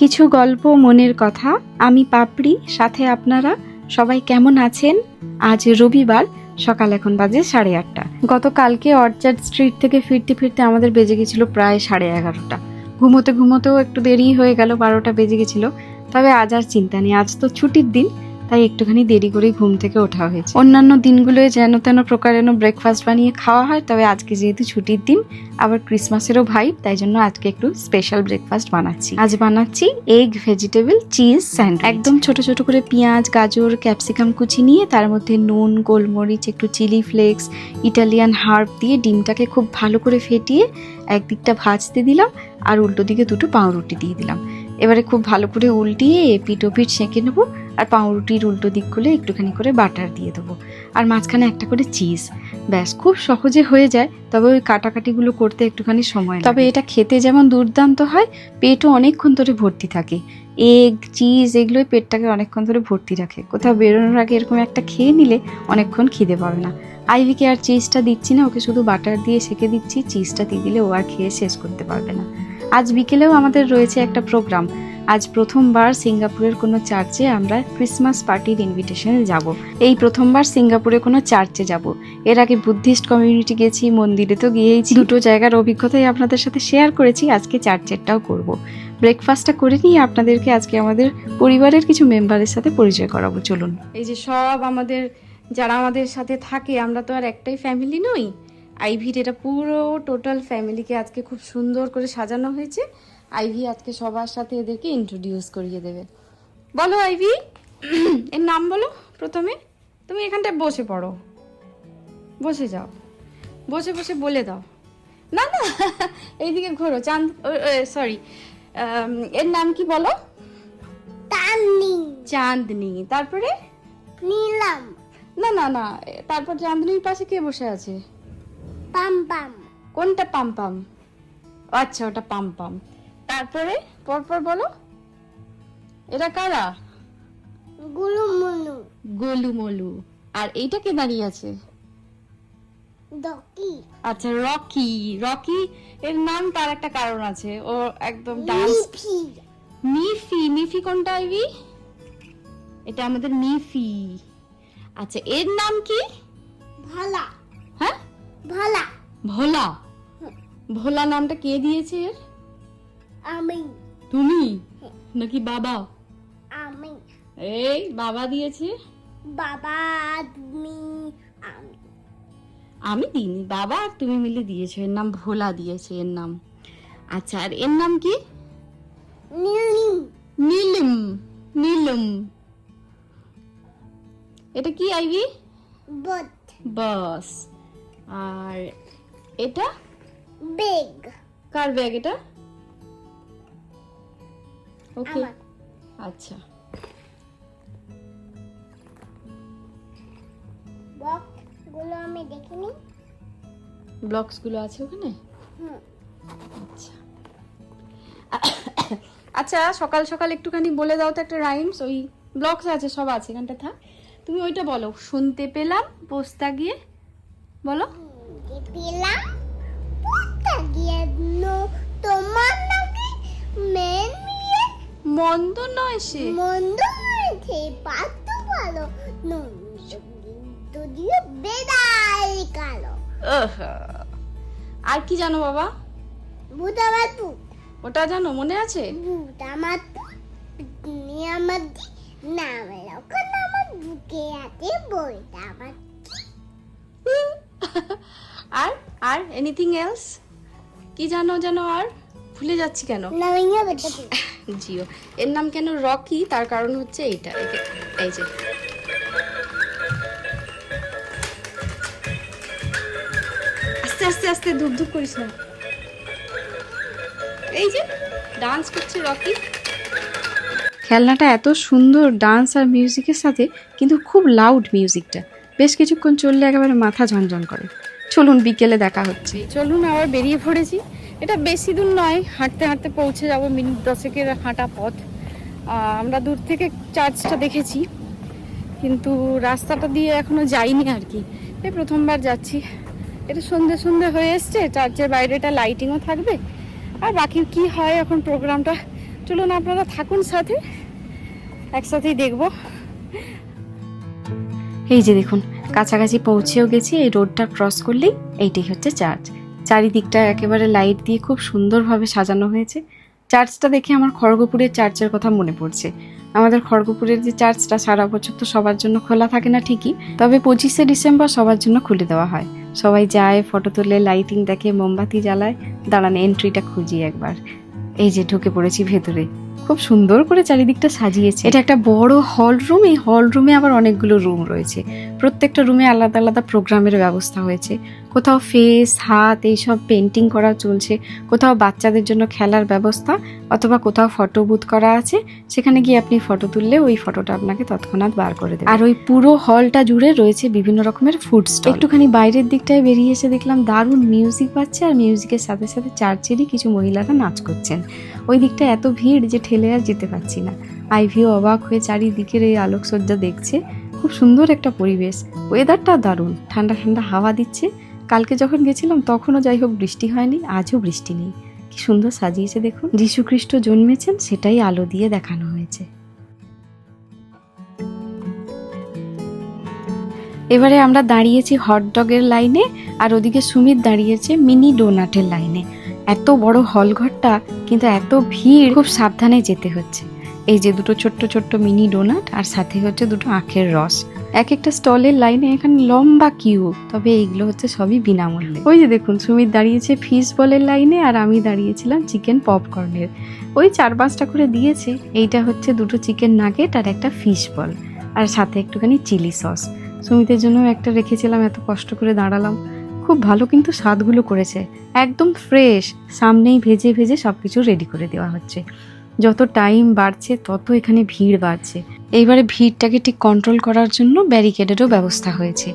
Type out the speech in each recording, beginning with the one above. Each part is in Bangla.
কিছু গল্প মনের কথা। আমি পাপড়ি, সাথে আপনারা সবাই কেমন আছেন? আজ রবিবার, সকাল এখন বাজে সাড়ে আটটা। গতকালকে অর্চার্ড স্ট্রিট থেকে ফিরতে ফিরতে আমাদের বেজে গেছিল প্রায় সাড়ে এগারোটা। ঘুমোতে ঘুমোতেও একটু দেরি হয়ে গেল, বারোটা বেজে গেছিল। তবে আজ আর চিন্তা নেই, আজ তো ছুটির দিন। তাই একটুখানি দেরি করে ঘুম থেকে ওঠা হয়েছে। অন্যান্য দিনগুলোয় যেন তেন প্রকারেণ ব্রেকফাস্ট বানিয়ে খাওয়া হয়, তবে আজকে যেহেতু ছুটির দিন, আবার ক্রিসমাসেরও ভাইব তাই জন্য আজকে একটু স্পেশাল ব্রেকফাস্ট বানাচ্ছি। আজ বানাচ্ছি এগ ভেজিটেবল চিজ স্যান্ডউইচ একদম ছোট ছোট করে পেঁয়াজ, গাজর ক্যাপসিকাম কুচি নিয়ে তার মধ্যে নুন, গোলমরিচ, একটু চিলি ফ্লেক্স ইটালিয়ান হার্ব দিয়ে ডিমটাকে খুব ভালো করে ফেটিয়ে একদিকটা ভাজতে দিলাম আর উল্টো দিকে দুটো পাউরুটি দিয়ে দিলাম। এবারে খুব ভালো করে উল্টিয়ে এপিট ওপিট সেঁকে নেব আর পাউরুটির উল্টো দিকগুলো একটুখানি করে বাটার দিয়ে দেবো। আর মাঝখানে একটা করে চিজ। ব্যাস, খুব সহজে হয়ে যায়, তবে ওই কাটাকাটিগুলো করতে একটুখানি সময় তবে এটা খেতে যেমন দুর্দান্ত হয়, পেটও অনেকক্ষণ ধরে ভর্তি থাকে। এগ, চিজ, এগুলোই পেটটাকে অনেকক্ষণ ধরে ভর্তি রাখে। কোথাও বেরোনোর আগে এরকম একটা খেয়ে নিলে অনেকক্ষণ খিদে পাবে না। আইভিকে আর চিজটা দিচ্ছি না, ওকে শুধু বাটার দিয়ে সেকে দিচ্ছি, চিজটা দিয়ে দিলে ও আর খেয়ে শেষ করতে পারবে না। আজ বিকেলেও আমাদের রয়েছে একটা প্রোগ্রাম আজ প্রথমবার সিঙ্গাপুরের কোনো চার্চে আমরা ক্রিসমাস পার্টির ইনভিটেশনে যাব। এই প্রথমবার সিঙ্গাপুরে কোনো চার্চে যাব। এর আগে বুদ্ধিস্ট কমিউনিটি গেছি, মন্দিরে তো গিয়েইছি। দুটো জায়গার অভিজ্ঞতাই আপনাদের সাথে শেয়ার করেছি, আজকে চার্চেরটাও করব। ব্রেকফাস্টটা করে নিয়ে আপনাদেরকে আজকে আমাদের পরিবারের কিছু মেম্বারের সাথে পরিচয় করাবো। চলুন। এই যে সব আমাদের, যারা আমাদের সাথে থাকে, আমরা তো আর একটাই ফ্যামিলি নই। আইভির এটা পুরো টোটাল ফ্যামিলিকে আজকে খুব সুন্দর করে সাজানো হয়েছে। আইভি আজকে সবার সাথে এদেরকে ইন্ট্রোডিউস করিয়ে দেবে। বলো আইভি এর নাম বলো প্রথমে। তুমি এখানটায় বসে পড়ো। বসে যাও। বসে বসে বলে দাও। না না এইদিকে ঘোরো। চাঁদ সরি এর নাম কি বলো? তানি চাঁদনি। তারপরে? নিলাম। না না না তারপর চাঁদনির পাশে কে বসে আছে? পাম পাম। কোনটা পাম পাম? আচ্ছা ওটা পাম পাম। তারপরে? পরপর বলো। এটা কারা? গুলু মুলু গোলু মোলু আর এইটা কে দাঁড়িয়ে আছে? দকি আচ্ছা রকি। রকি এর নাম তার একটা কারণ আছে। ও একদম ডান্স মিফি। মিফি। মিফি কোনটা আইবি এটা আমাদের মিফি। আচ্ছা এর নাম কি? ভালা। হ্যাঁ? ভালা। ভোলা। ভোলা নামটা কে দিয়েছে এর? আমি তুমি? নাকি বাবা? আমি এই বাবা দিয়েছে? বাবা তুমি আমি। আমি দিইনি বাবা আর তুমি মিলে দিয়েছ এর নাম ভোলা দিয়েছে এর নাম। আচ্ছা আর এর নাম কি? নীলিম। নীলম নীলম। এটা কি আইবি বট। বাস। আর এটা? বেগ। কার ব্যাগ এটা? ওকে। আচ্ছা। বকগুলো আমি দেখিনি। ব্লকসগুলো আছে ওখানে? আচ্ছা। আচ্ছা সকাল সকাল একটুখানি বলে দাও তো একটা রাইমস ওই ব্লকস আছে সব আছে এখানটা থাক। তুমি ওইটা বলো শুনতে পেলাম পোস্তা গিয়ে বলো। পেলাম পুতা গিয়ে তোমার নাকি মেন মন্দ নয় সে। মন্দ হয়েছে পাততে ভালো যদিও বেদাই কালো। আর কি জানো বাবা? বুটা মাতু। ওটা জানো মনে আছে? বুটা মাতু আমার নাম লক্ষণ আমার বুকে আছে বইটা আমার আর আর এনিথিং এলস কি জানো জানো আর? ভুলে যাচ্ছি কেন? জিও। এর নাম কেন রকি? তার কারণ হচ্ছে এইটা। এই যে- এই যে। আস্তে আস্তে আস্তে ধুপ ধুপ করিস না। এই যে ডান্স করছে রকি। খেলনাটা এত সুন্দর ডান্স আর মিউজিকের সাথে কিন্তু খুব লাউড মিউজিকটা বেশ কিছুক্ষণ চললে একেবারে মাথা ঝনঝন করে। চলুন বিকেলে দেখা হচ্ছে। চলুন আবার বেরিয়ে পড়েছি। এটা বেশি দূর নয়, হাঁটতে হাঁটতে পৌঁছে যাব মিনিট দশেকের হাঁটা পথ। আমরা দূর থেকে চার্চটা দেখেছি, কিন্তু রাস্তাটা দিয়ে এখনও যাইনি আর কি। এই প্রথমবার যাচ্ছি। এটা সন্ধে সন্ধে হয়ে এসছে, চার্চের বাইরেটা লাইটিংও থাকবে। আর বাকি কি হয় এখন প্রোগ্রামটা? চলুন আপনারা থাকুন সাথে, একসাথেই দেখব। এই যে দেখুন, কাছাকাছি পৌঁছেও গেছি, এই রোডটা ক্রস করলেই এইটাই হচ্ছে চার্চ। চারিদিকটা একেবারে লাইট দিয়ে খুব সুন্দরভাবে সাজানো হয়েছে। চার্চটা দেখে আমার খড়গপুরের চার্চের কথা মনে পড়ছে। আমাদের খড়গপুরের যে চার্চটা সারা বছর তো সবার জন্য খোলা থাকে না ঠিকই, তবে পঁচিশে ডিসেম্বর সবার জন্য খুলে দেওয়া হয়। সবাই যায় ফটো তুলে লাইটিং দেখে, মোমবাতি জ্বালায়, দাঁড়ান এন্ট্রিটা খুঁজি একবার। এই যে ঢুকে পড়েছি ভেতরে। খুব সুন্দর করে চারিদিকটা সাজিয়েছে। এটা একটা বড় হল রুম এই হল রুমে আবার অনেকগুলো রুম রয়েছে। প্রত্যেকটা রুমে আলাদা আলাদা প্রোগ্রামের ব্যবস্থা হয়েছে। কোথাও ফেস হাত, এইসব পেন্টিং করা চলছে। কোথাও বাচ্চাদের জন্য খেলার ব্যবস্থা অথবা কোথাও ফটো বুথ করা আছে। সেখানে গিয়ে আপনি ফটো তুললে ওই ফটোটা আপনাকে তৎক্ষণাৎ বার করে দেবে। আর ওই পুরো হলটা জুড়ে রয়েছে বিভিন্ন রকমের ফুড স্টল একটুখানি বাইরের দিকটায় বেরিয়ে এসে দেখলাম দারুণ মিউজিক পাচ্ছে আর মিউজিকের সাথে সাথে চার্চেরই কিছু মহিলারা নাচ করছেন। ওই দিকটা এত ভিড় যে ঠেলে আর যেতে পারছি না। আইভিও অবাক হয়ে চারিদিকের এই আলোকসজ্জা দেখছে। খুব সুন্দর একটা পরিবেশ। ওয়েদারটা দারুণ। ঠান্ডা ঠান্ডা হাওয়া দিচ্ছে। কালকে যখন গেছিলাম তখনও যাই হোক বৃষ্টি হয়নি, আজও বৃষ্টি নেই। কি সুন্দর সাজিয়েছে দেখুন। যীশু খ্রিস্ট জন্মেছেন, সেটাই আলো দিয়ে দেখানো হয়েছে। এবারে আমরা দাঁড়িয়েছি হটডগের লাইনে আর ওদিকে সুমিত দাঁড়িয়েছে মিনি ডোনাটের লাইনে এত বড় হলঘরটা কিন্তু এত ভিড়, খুব সাবধানে যেতে হচ্ছে। এই যে দুটো ছোট্ট ছোট্ট মিনি ডোনাট আর সাথে হচ্ছে দুটো আখের রস। এক একটা স্টলের লাইনে এখানে লম্বা কিউ, তবে এইগুলো হচ্ছে সবই বিনামূল্যে। ওই যে দেখুন, সুমিত দাঁড়িয়েছে ফিশ বলের লাইনে আর আমি দাঁড়িয়েছিলাম চিকেন পপকর্নের। ওই চার পাঁচটা করে দিয়েছে, এইটা হচ্ছে দুটো চিকেন নাগেট আর একটা ফিশ বল। আর সাথে একটুখানি চিলি সস। সুমিতের জন্য একটা রেখেছিলাম, এত কষ্ট করে দাঁড়ালাম। খুব ভালো কিন্তু স্বাদগুলো করেছে। একদম ফ্রেশ, সামনেই ভেজে ভেজে সব কিছু রেডি করে দেওয়া হচ্ছে। যত টাইম বাড়ছে, তত এখানে ভিড় বাড়ছে। এইবারে ভিড়টাকে ঠিক কন্ট্রোল করার জন্য ব্যারিকেডেরও ব্যবস্থা হয়েছে।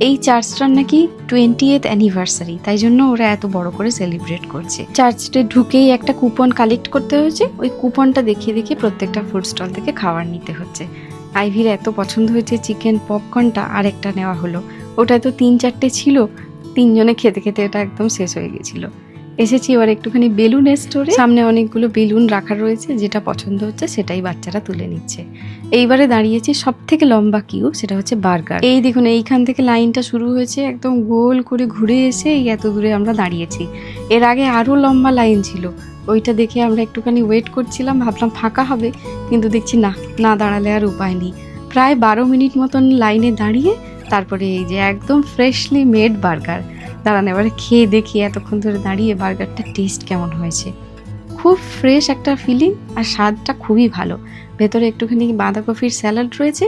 এই চার্চটার নাকি টোয়েন্টি এথ অ্যানিভার্সারি তাই জন্য ওরা এত বড় করে সেলিব্রেট করছে। চার্চটে ঢুকেই একটা কুপন কালেক্ট করতে হয়েছে। ওই কুপনটা দেখিয়ে দেখিয়ে প্রত্যেকটা ফুড স্টল থেকে খাবার নিতে হচ্ছে। আইভির এত পছন্দ হয়েছে চিকেন পপকর্নটা আরেকটা নেওয়া হলো। ওটা তো তিন চারটে ছিল। তিনজনে খেতে খেতে এটা একদম শেষ হয়ে গেছিল এসেছি এবার একটুখানি বেলুন স্টোরে। সামনে অনেকগুলো বেলুন রাখা রয়েছে, যেটা পছন্দ হচ্ছে সেটাই বাচ্চারা তুলে নিচ্ছে। এইবারে দাঁড়িয়েছি সব থেকে লম্বা কিউ, সেটা হচ্ছে বার্গার। এই দেখুন, এইখান থেকে লাইনটা শুরু হয়েছে, একদম গোল করে ঘুরে এসে এই এত দূরে আমরা দাঁড়িয়েছি। এর আগে আরও লম্বা লাইন ছিল, ওইটা দেখে আমরা একটুখানি ওয়েট করছিলাম, ভাবলাম ফাঁকা হবে, কিন্তু দেখছি না না দাঁড়ালে আর উপায় নেই। প্রায় বারো মিনিট মতন লাইনে দাঁড়িয়ে তারপরে এই যে একদম ফ্রেশলি মেড বার্গার দাঁড়ান এবারে খেয়ে দেখি এতক্ষণ ধরে দাঁড়িয়ে বার্গারটা টেস্ট কেমন হয়েছে। খুব ফ্রেশ একটা ফিলিং আর স্বাদটা খুবই ভালো। ভেতরে একটুখানি বাঁধাকপির স্যালাড রয়েছে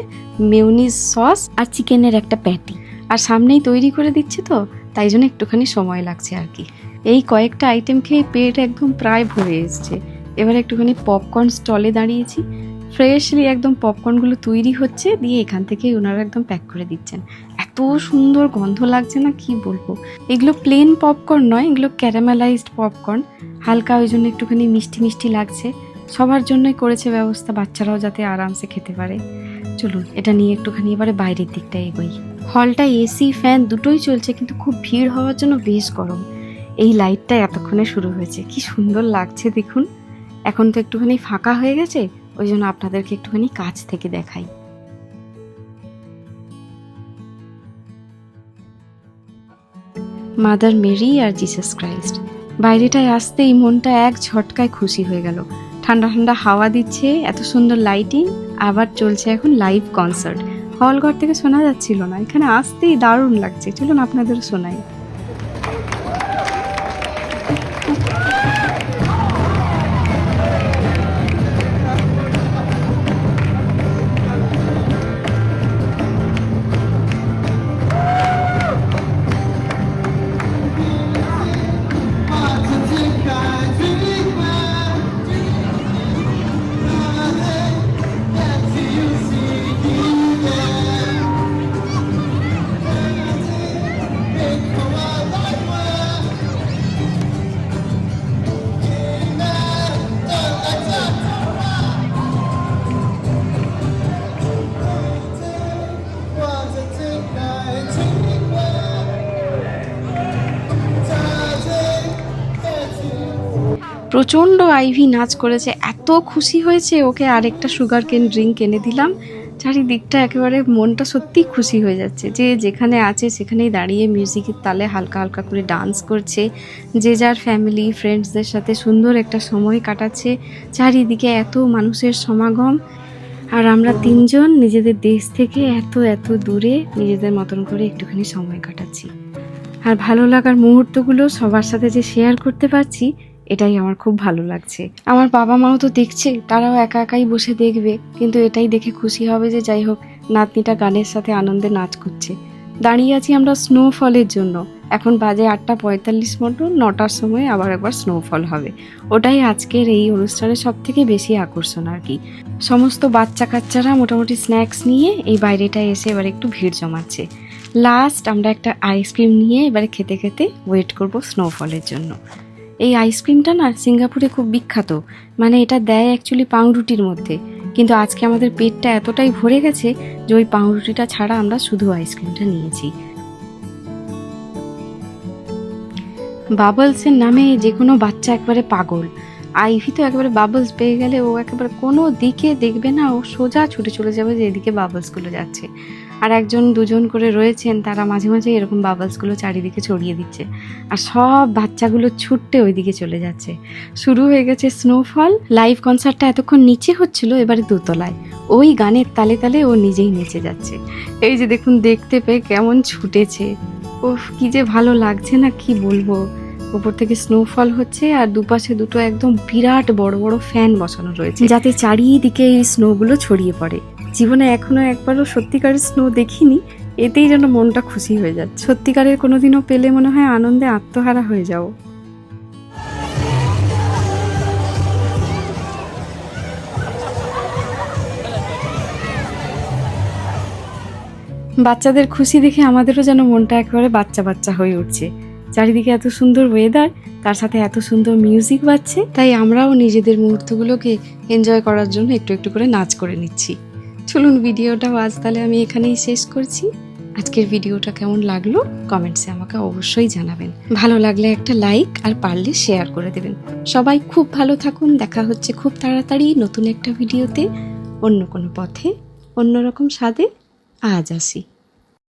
মেউনিজ সস আর চিকেনের একটা প্যাটি আর সামনেই তৈরি করে দিচ্ছে তো তাই জন্য একটুখানি সময় লাগছে আর কি। এই কয়েকটা আইটেম খেয়ে পেট একদম প্রায় ভরে এসছে। এবার একটুখানি পপকর্ন স্টলে দাঁড়িয়েছি। ফ্রেশলি একদম পপকর্নগুলো তৈরি হচ্ছে, দিয়ে এখান থেকে ওনারা একদম প্যাক করে দিচ্ছেন। এত সুন্দর গন্ধ লাগছে না, কি বলব? এগুলো প্লেন পপকর্ন নয়, এগুলো ক্যারামেলাইজড পপকর্ন। হালকা, ওই জন্য একটুখানি মিষ্টি মিষ্টি লাগছে। সবার জন্যই করেছে ব্যবস্থা, বাচ্চারাও যাতে আরামসে খেতে পারে। চলুন, এটা নিয়ে একটুখানি এবারে বাইরের দিকটা এগোই। হলটা এসি, ফ্যান দুটোই চলছে, কিন্তু খুব ভিড় হওয়ার জন্য বেশ গরম। এই লাইটটা এতক্ষণে শুরু হয়েছে, কি সুন্দর লাগছে, দেখুন। এখন তো একটুখানি ফাঁকা হয়ে গেছে ওই জন্য আপনাদেরকে একটুখানি কাছ থেকে দেখাই। মাদার মেরি আর জিসাস ক্রাইস্ট। বাইরেটায় আসতেই মনটা এক ঝটকায় খুশি হয়ে গেল। ঠান্ডা ঠান্ডা হাওয়া দিচ্ছে, এত সুন্দর লাইটিং, আবার চলছে এখন লাইভ কনসার্ট। হল ঘর থেকে শোনা যাচ্ছিল না, এখানে আসতেই দারুণ লাগছে। চলুন আপনাদেরও শোনাই। প্রচণ্ড আইভি নাচ করেছে, এত খুশি হয়েছে ওকে আরেকটা সুগার কেন ড্রিঙ্ক এনে দিলাম। চারিদিকটা একেবারে মনটা সত্যিই খুশি হয়ে যাচ্ছে। যে যেখানে আছে সেখানেই দাঁড়িয়ে মিউজিকের তালে হালকা হালকা করে ডান্স করছে। যে যার ফ্যামিলি ফ্রেন্ডসদের সাথে সুন্দর একটা সময় কাটাচ্ছে। চারিদিকে এত মানুষের সমাগম। আর আমরা তিনজন নিজেদের দেশ থেকে এত এত দূরে নিজেদের মতন করে একটুখানি সময় কাটাচ্ছি। আর ভালো লাগার মুহূর্তগুলো সবার সাথে যে শেয়ার করতে পারছি এটাই আমার খুব ভালো লাগছে। আমার বাবা মাও তো দেখছে, তারাও একা একাই বসে দেখবে, কিন্তু এটাই দেখে খুশি হবে যে যাই হোক, নাতনিটা গানের সাথে আনন্দে নাচ করছে। দাঁড়িয়ে আছি আমরা স্নোফলের জন্য। এখন বাজে আটটা পঁয়তাল্লিশ মতো, নটার সময় আবার একবার স্নোফল হবে। ওটাই আজকের এই অনুষ্ঠানের সব থেকে বেশি আকর্ষণ আর কি। সমস্ত বাচ্চা কাচ্চারা মোটামুটি স্ন্যাক্স নিয়ে এই বাইরেটায় এসে এবার একটু ভিড় জমাচ্ছে। লাস্ট আমরা একটা আইসক্রিম নিয়ে এবারে খেতে খেতে ওয়েট করব স্নোফলের জন্য। এই আইসক্রিমটা না সিঙ্গাপুরে খুব বিখ্যাত। মানে এটা দেয় অ্যাকচুয়ালি পাউরুটির মধ্যে। কিন্তু আজকে আমাদের পেটটা এতটাই ভরে গেছে যে ওই পাউরুটিটা ছাড়া আমরা শুধু আইসক্রিমটা নিয়েছি। বাবলসের নামে যে কোনো বাচ্চা একবারে পাগল। আইভি তো একেবারে বাবলস পেয়ে গেলে ও একেবারে কোনো দিকে দেখবে না, ও সোজা ছুটে চলে যাবে যে এদিকে বাবলসগুলো যাচ্ছে। আর একজন দুজন করে রয়েছেন, তারা মাঝে মাঝে এরকম বাবলসগুলো চারিদিকে ছড়িয়ে দিচ্ছে। আর সব বাচ্চাগুলো ছুটতে ওইদিকে চলে যাচ্ছে। শুরু হয়ে গেছে স্নোফল লাইভ কনসার্টটা এতক্ষণ নিচে হচ্ছিল, এবারে দোতলায়। ওই গানের তালে তালে ও নিজেই নেচে যাচ্ছে। এই যে দেখুন, দেখতে পেয়ে কেমন ছুটেছে। ওফ, কি যে ভালো লাগছে না, কি বলব? উপর থেকে স্নোফল হচ্ছে আর দুপাশে দুটো একদম বিরাট বড় বড় ফ্যান বসানো রয়েছে। যাতে চারিদিকে এই স্নোগুলো ছড়িয়ে পড়ে। জীবনে এখনও একবারও সত্যিকারের স্নো দেখিনি, এতেই যেন মনটা খুশি হয়ে যাচ্ছে। সত্যিকারের কোনোদিনও পেলে মনে হয় আনন্দে আত্মহারা হয়ে যাও বাচ্চাদের খুশি দেখে আমাদেরও যেন মনটা একেবারে বাচ্চা বাচ্চা হয়ে উঠছে। চারিদিকে এত সুন্দর ওয়েদার তার সাথে এত সুন্দর মিউজিক বাজছে, তাই আমরাও নিজেদের মুহূর্তগুলোকে এনজয় করার জন্য একটু একটু করে নাচ করে নিচ্ছি। চলুন ভিডিওটাও আজ তাহলে আমি এখানেই শেষ করছি। আজকের ভিডিওটা কেমন লাগল কমেন্টসে আমাকে অবশ্যই জানাবেন। ভালো লাগলে একটা লাইক আর পারলে শেয়ার করে দেবেন। সবাই খুব ভালো থাকুন, দেখা হচ্ছে খুব তাড়াতাড়ি নতুন একটা ভিডিওতে। অন্য কোনো পথে অন্যরকম স্বাদে আজ আসি।